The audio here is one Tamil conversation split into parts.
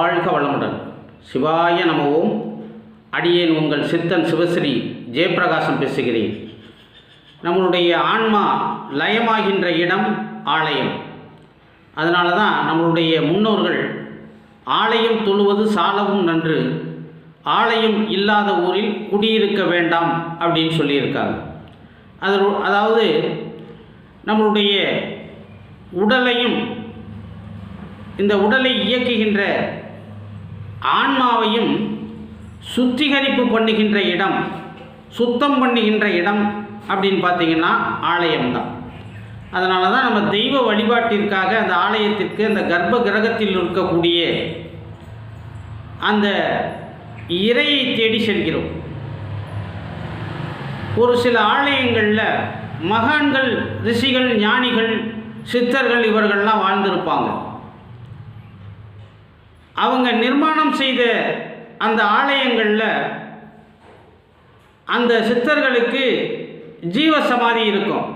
வாழ்க வளமுடன். சிவாய நமவும். அடியேன் உங்கள் சித்தன் சிவஸ்ரீ ஜெயப்பிரகாசம் பேசுகிறேன். நம்மளுடைய ஆன்மா லயமாகின்ற இடம் ஆலயம். அதனால தான் நம்மளுடைய முன்னோர்கள் ஆலயம் தொழுவது சாலவும் நன்று ஆலயம் இல்லாத ஊரில் குடியிருக்க வேண்டாம் அப்படின்னு சொல்லியிருக்காங்க. அது அதாவது நம்மளுடைய உடலையும் இந்த உடலை இயக்குகின்ற ஆன்மாவையும் சுத்திகரிப்பு பண்ணுகின்ற இடம் சுத்தம் பண்ணுகின்ற இடம் அப்படின்னு பார்த்தீங்கன்னா ஆலயம்தான். அதனால தான் நம்ம தெய்வ வழிபாட்டிற்காக அந்த ஆலயத்திற்கு அந்த கர்ப்ப கிரகத்தில் இருக்கக்கூடிய அந்த இறையை தேடி செல்கிறோம். ஒரு சில ஆலயங்களில் மகான்கள் ரிஷிகள் ஞானிகள் சித்தர்கள் இவர்கள்லாம் வாழ்ந்திருப்பாங்க. அவங்க நிர்மாணம் செய்த அந்த ஆலயங்களில் அந்த சித்தர்களுக்கு ஜீவ சமாதி இருக்கும்.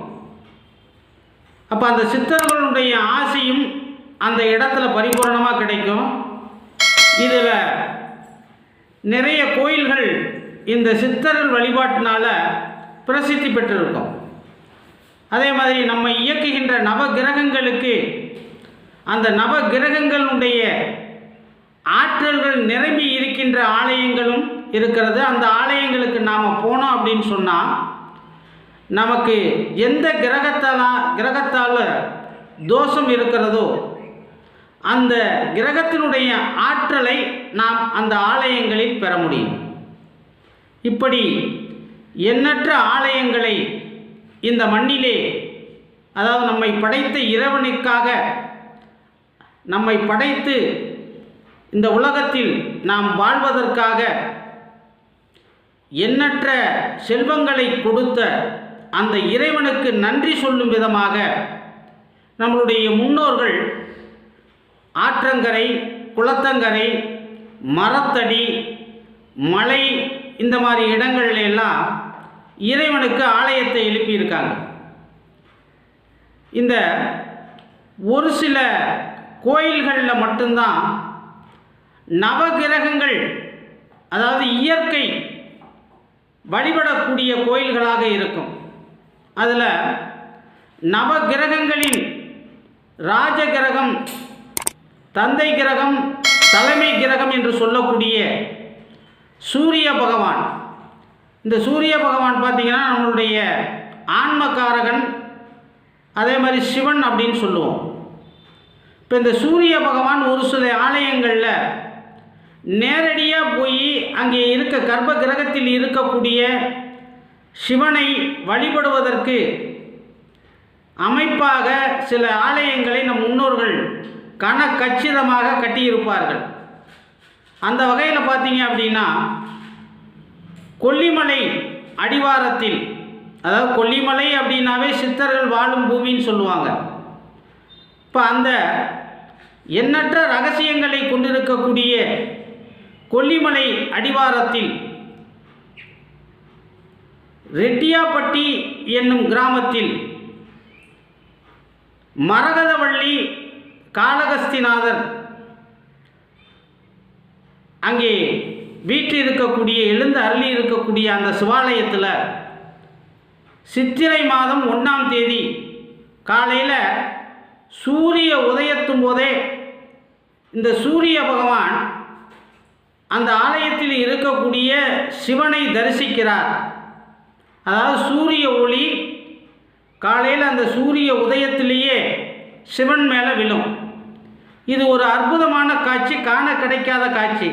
அப்போ அந்த சித்தர்களுடைய ஆசையும் அந்த இடத்துல பரிபூரணமாக கிடைக்கும். இதில் நிறைய கோயில்கள் இந்த சித்தர்கள் வழிபாட்டினால் பிரசித்தி பெற்றிருக்கும். அதே மாதிரி நம்ம இயக்குகின்ற நவ கிரகங்களுக்கு அந்த நவகிரகங்களுடைய ஆற்றல்கள் நிரம்பி இருக்கின்ற ஆலயங்களும் இருக்கிறது. அந்த ஆலயங்களுக்கு நாம் போனோம் அப்படின்னு சொன்னால் நமக்கு எந்த கிரகத்தால் கிரகத்தால் தோஷம் இருக்கிறதோ அந்த கிரகத்தினுடைய ஆற்றலை நாம் அந்த ஆலயங்களில் பெற முடியும். இப்படி எண்ணற்ற ஆலயங்களை இந்த மண்ணிலே அதாவது நம்மை படைத்த இறைவனுக்காக நம்மை படைத்து இந்த உலகத்தில் நாம் வாழ்வதற்காக எண்ணற்ற செல்வங்களை கொடுத்த அந்த இறைவனுக்கு நன்றி சொல்லும் விதமாக நம்மளுடைய முன்னோர்கள் ஆற்றங்கரை குளத்தங்கரை மரத்தடி மலை இந்த மாதிரி இடங்கள்ல எல்லாம் இறைவனுக்கு ஆலயத்தை எழுப்பியிருக்காங்க. இந்த ஒரு சில கோயில்களில் மட்டும்தான் நவகிரகங்கள் அதாவது இயற்கை வழிபடக்கூடிய கோயில்களாக இருக்கும். அதில் நவகிரகங்களின் ராஜ கிரகம் தந்தை கிரகம் தலைமை கிரகம் என்று சொல்லக்கூடிய சூரிய பகவான். இந்த சூரிய பகவான் பார்த்திங்கன்னா நம்மளுடைய ஆன்மகாரகன் அதே மாதிரி சிவன் அப்படின்னு சொல்லுவோம். இப்போ இந்த சூரிய பகவான் ஒரு சில ஆலயங்களில் நேரடியாக போய் அங்கே இருக்க கர்ப்ப கிரகத்தில் இருக்கக்கூடிய சிவனை வழிபடுவதற்கு அமைப்பாக சில ஆலயங்களை நம் முன்னோர்கள் கன கச்சிதமாக கட்டியிருப்பார்கள். அந்த வகையில் பார்த்தீங்க அப்படின்னா கொல்லிமலை அடிவாரத்தில் அதாவது கொல்லிமலை அப்படின்னாவே சித்தர்கள் வாழும் பூமின்னு சொல்லுவாங்க. இப்போ அந்த எண்ணற்ற ரகசியங்களை கொண்டிருக்கக்கூடிய கொல்லிமலை அடிவாரத்தில் ரெட்டியாப்பட்டி என்னும் கிராமத்தில் மரகதவள்ளி காளகஸ்திநாதர் அங்கே வீட்டில் இருக்கக்கூடிய எழுந்து அள்ளி இருக்கக்கூடிய அந்த சிவாலயத்தில் சித்திரை மாதம் ஒன்றாம் தேதி காலையில் சூரிய உதயத்தும் போதே இந்த சூரிய பகவான் அந்த ஆலயத்தில் இருக்கக்கூடிய சிவனை தரிசிக்கிறார். அதாவது சூரிய ஒளி காலையில் அந்த சூரிய உதயத்திலேயே சிவன் மேலே விழும். இது ஒரு அற்புதமான காட்சி காண கிடைக்காத காட்சி.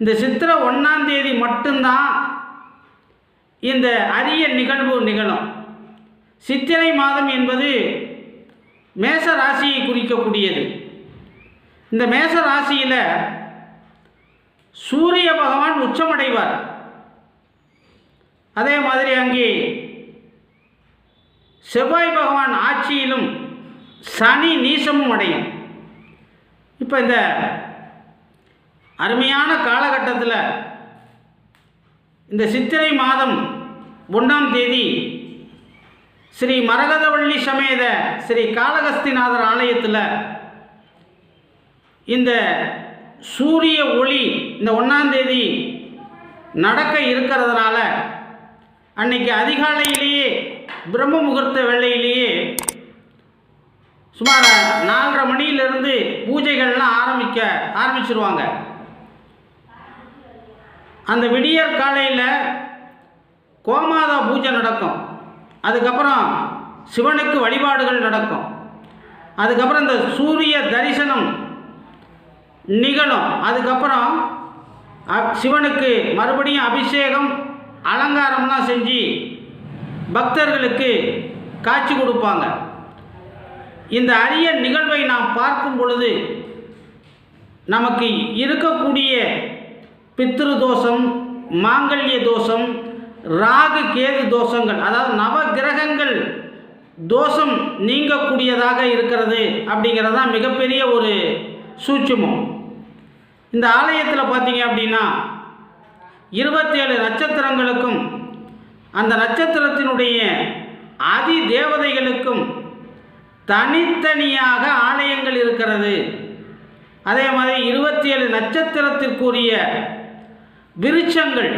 இந்த சித்திரை ஒன்றாம் தேதி மட்டும்தான் இந்த அரிய நிகழ்வு நிகழும். சித்திரை மாதம் என்பது மேச ராசியை குறிக்கக்கூடியது. இந்த மேச ராசியில் சூரிய பகவான் உச்சமடைவார். அதே மாதிரி அங்கே செவ்வாய் பகவான் ஆட்சியிலும் சனி நீசமும் அடையும். இப்போ இந்த அருமையான காலகட்டத்தில் இந்த சித்திரை மாதம் ஒன்றாம் தேதி ஸ்ரீ மரகதவள்ளி சமேத ஸ்ரீ காளகஸ்திநாதர் ஆலயத்தில் இந்த சூரிய ஒளி இந்த ஒன்றாந்தேதி நடக்க இருக்கிறதுனால அன்னைக்கு அதிகாலையிலேயே பிரம்ம முகூர்த்த வேளையிலேயே சுமார் நாலரை மணியிலிருந்து பூஜைகள்லாம் ஆரம்பிக்க ஆரம்பிச்சிருவாங்க. அந்த விடியற் காலையில் கோமாதா பூஜை நடக்கும். அதுக்கப்புறம் சிவனுக்கு வழிபாடுகள் நடக்கும். அதுக்கப்புறம் இந்த சூரிய தரிசனம் நிகழும். அதுக்கப்புறம் சிவனுக்கு மறுபடியும் அபிஷேகம் அலங்காரம்லாம் செஞ்சு பக்தர்களுக்கு காட்சி கொடுப்பாங்க. இந்த அரிய நிகழ்வை நாம் பார்க்கும் பொழுது நமக்கு இருக்கக்கூடிய பித்ரு தோஷம் மாங்கல்ய தோஷம் ராகு கேது தோஷங்கள் அதாவது நவ கிரகங்கள் தோஷம் நீங்கக்கூடியதாக இருக்கிறது அப்படிங்கிறது தான் மிகப்பெரிய ஒரு சூட்சுமம். இந்த ஆலயத்தில் பார்த்தீங்க அப்படின்னா இருபத்தேழு நட்சத்திரங்களுக்கும் அந்த நட்சத்திரத்தினுடைய அதி தேவதைகளுக்கும் தனித்தனியாக ஆலயங்கள் இருக்கிறது. அதே மாதிரி இருபத்தி ஏழு நட்சத்திரத்திற்குரிய விருட்சங்கள்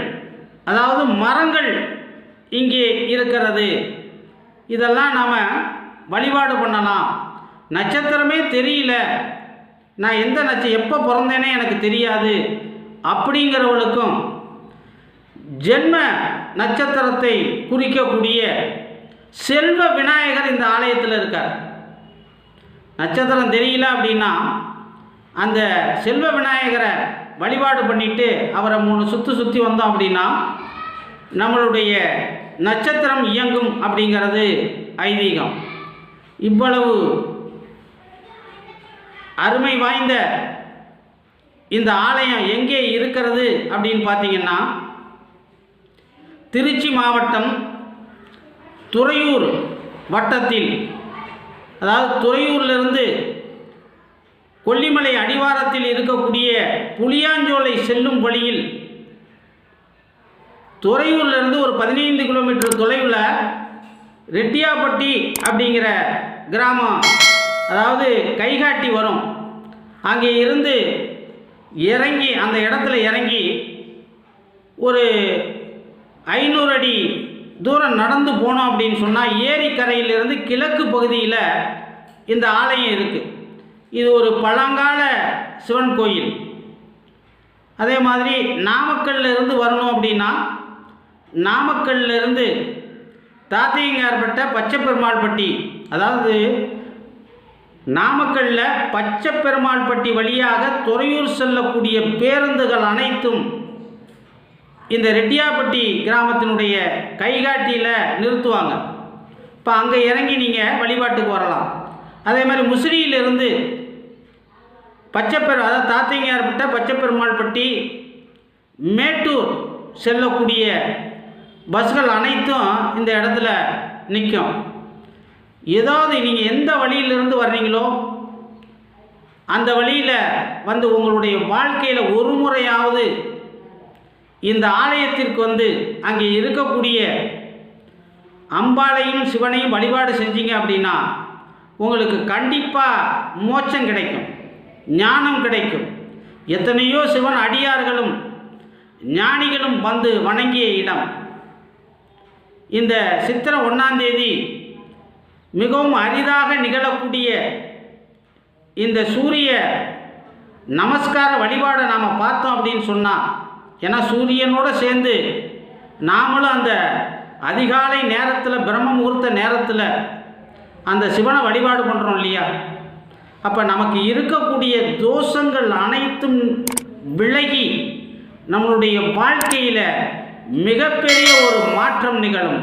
அதாவது மரங்கள் இங்கே இருக்கிறது. இதெல்லாம் நாம் வழிபாடு பண்ணலாம். நட்சத்திரமே தெரியல. நான் எந்த நட்ச எப்போ பிறந்தேனே எனக்கு தெரியாது. அப்படிங்கிறவளுக்கும் ஜென்ம நட்சத்திரத்தை குறிக்கக்கூடிய செல்வ விநாயகர் இந்த ஆலயத்தில் இருக்கார். நட்சத்திரம் தெரியல அப்படின்னா அந்த செல்வ விநாயகரை வழிபாடு பண்ணிட்டு அவரை மூணு சுற்றி சுற்றி வந்தோம் அப்படின்னா நம்மளுடைய நட்சத்திரம் இயங்கும் அப்படிங்கிறது ஐதீகம். இவ்வளவு அருமை வாய்ந்த இந்த ஆலயம் எங்கே இருக்கிறது அப்படின்னு பார்த்தீங்கன்னா திருச்சி மாவட்டம் துறையூர் வட்டத்தில். அதாவது துறையூர்லேருந்து கொல்லிமலை அடிவாரத்தில் இருக்கக்கூடிய புளியாஞ்சோலை செல்லும் வழியில் துறையூர்லேருந்து ஒரு பதினைந்து கிலோமீட்டர் தொலைவில் ரெட்டியாப்பட்டி அப்படிங்கிற கிராமம் அதாவது கைகாட்டி வரும். அங்கே இருந்து இறங்கி அந்த இடத்துல இறங்கி ஒரு ஐநூறு அடி தூரம் நடந்து போனோம் அப்படின்னு சொன்னால் ஏரிக்கரையிலிருந்து கிழக்கு பகுதியில் இந்த ஆலயம் இருக்குது இது ஒரு பழங்கால சிவன் கோயில். அதே மாதிரி நாமக்கல்லிருந்து வரணும் அப்படின்னா நாமக்கல்லிருந்து தாத்தையங்கார்பட்ட பச்சை அதாவது நாமக்கல்ல பச்சைப்பெருமாள்பட்டி வழியாக துறையூர் செல்லக்கூடிய பேருந்துகள் அனைத்தும் இந்த ரெட்டியாப்பட்டி கிராமத்தினுடைய கைகாட்டியில் நிறுத்துவாங்க. இப்போ அங்கே இறங்கி நீங்கள் வழிபாட்டுக்கு வரலாம். அதே மாதிரி முசிறியிலிருந்து பச்சைப்பெரு அதாவது தாத்தையார்பட்ட பச்சைப்பெருமாள்பட்டி மேட்டூர் செல்லக்கூடிய பஸ்கள் அனைத்தும் இந்த இடத்துல நிற்கும் ஏதாவது நீங்கள் எந்த வழியிலிருந்து வர்றீங்களோ அந்த வழியில் வந்து உங்களுடைய வாழ்க்கையில் ஒரு முறையாவது இந்த ஆலயத்திற்கு வந்து அங்கே இருக்கக்கூடிய அம்பாளையும் சிவனையும் வழிபாடு செஞ்சீங்க அப்படின்னா உங்களுக்கு கண்டிப்பாக மோட்சம் கிடைக்கும் ஞானம் கிடைக்கும். எத்தனையோ சிவன் அடியார்களும் ஞானிகளும் வந்து வணங்கிய இடம். இந்த சித்திரை ஒன்றாந்தேதி மிகவும் அரிதாக நிகழக்கூடிய இந்த சூரிய நமஸ்கார வழிபாடை நாம் பார்த்தோம் அப்படின்னு சொன்னால் ஏன்னா சூரியனோடு சேர்ந்து நாமளும் அந்த அதிகாலை நேரத்தில் பிரம்ம முகூர்த்த நேரத்தில் அந்த சிவனை வழிபாடு பண்ணுறோம் இல்லையா? அப்போ நமக்கு இருக்கக்கூடிய தோஷங்கள் அனைத்தும் விலகி நம்மளுடைய வாழ்க்கையில் மிகப்பெரிய ஒரு மாற்றம் நிகழும்.